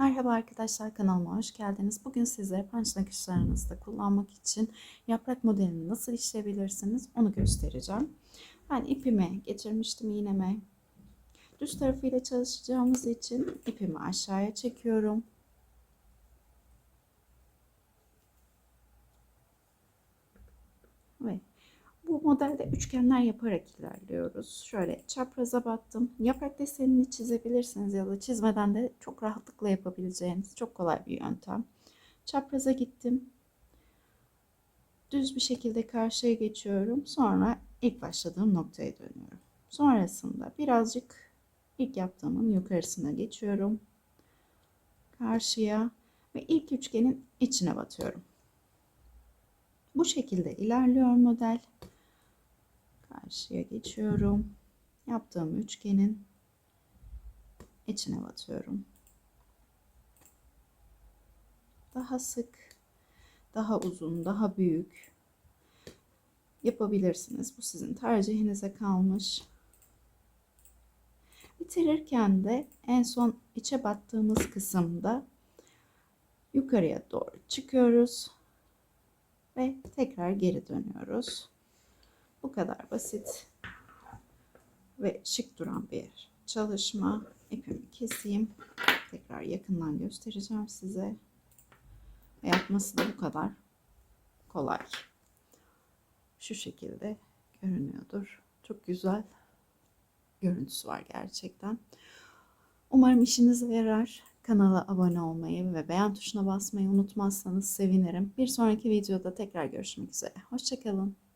Merhaba arkadaşlar kanalıma hoş geldiniz. Bugün size punch nakışlarınızda kullanmak için yaprak modelini nasıl işleyebilirsiniz onu göstereceğim. Ben ipimi geçirmiştim iğneme. Düz tarafıyla çalışacağımız için ipimi aşağıya çekiyorum. Ve bu modelde üçgenler yaparak ilerliyoruz. Şöyle çapraza battım. Yaprak desenini çizebilirsiniz ya da çizmeden de çok rahatlıkla yapabileceğiniz çok kolay bir yöntem. Çapraza gittim. Düz bir şekilde karşıya geçiyorum. Sonra ilk başladığım noktaya dönüyorum. Sonrasında birazcık ilk yaptığımın yukarısına geçiyorum. Karşıya ve ilk üçgenin içine batıyorum. Bu şekilde ilerliyor model. Karşıya geçiyorum. Yaptığım üçgenin içine batıyorum. Daha sık, daha uzun, daha büyük yapabilirsiniz. Bu sizin tercihinize kalmış. Bitirirken de en son içe battığımız kısımda yukarıya doğru çıkıyoruz ve tekrar geri dönüyoruz. Bu kadar basit ve şık duran bir çalışma. İpimi keseyim. Tekrar yakından göstereceğim size. Yapması da bu kadar kolay. Şu şekilde görünüyordur. Çok güzel görüntüsü var gerçekten. Umarım işinize yarar. Kanala abone olmayı ve beğen tuşuna basmayı unutmazsanız sevinirim. Bir sonraki videoda tekrar görüşmek üzere. Hoşçakalın.